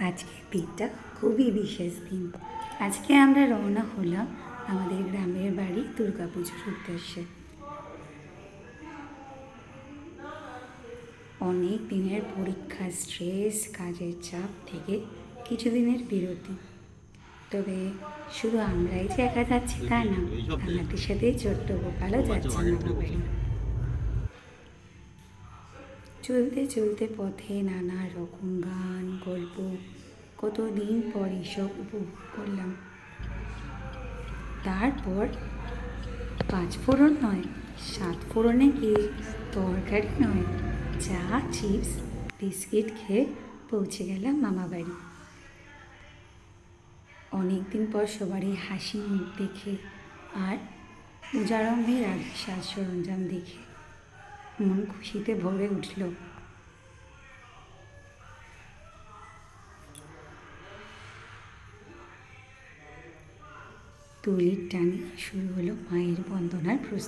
আজকের দিনটা খুবই বিশেষ দিন। আজকে আমরা রওনা হলাম আমাদের গ্রামের বাড়ি দুর্গাপুজোর উদ্দেশ্যে। অনেক দিনের পরীক্ষা স্ট্রেস কাজের চাপ থেকে কিছুদিনের বিরতি। তবে শুধু আমরাই যে একা যাচ্ছি তা না আমাদের সাথে ছোট্ট গোপালও যাচ্ছে মামা বাড়ি চলতে চলতে পথে নানা রকম গান, গল্প, কতদিন পর এসব উপভোগ করলাম। তারপর পাঁচ ফোড়ন নয়, সাত ফোড়নে গিয়ে তরকারি নয়, চা, চিপস, বিস্কিট খেয়ে পৌঁছে গেলাম মামা বাড়ি। অনেকদিন পর সবারই হাসি মুখ দেখে আর পূজারম্ভের আগে সাজ সরঞ্জাম দেখে মন খুশিতে ভরে উঠল। তুলির টানে শুরু হলো মায়ের বন্দনার প্রস্তুতি।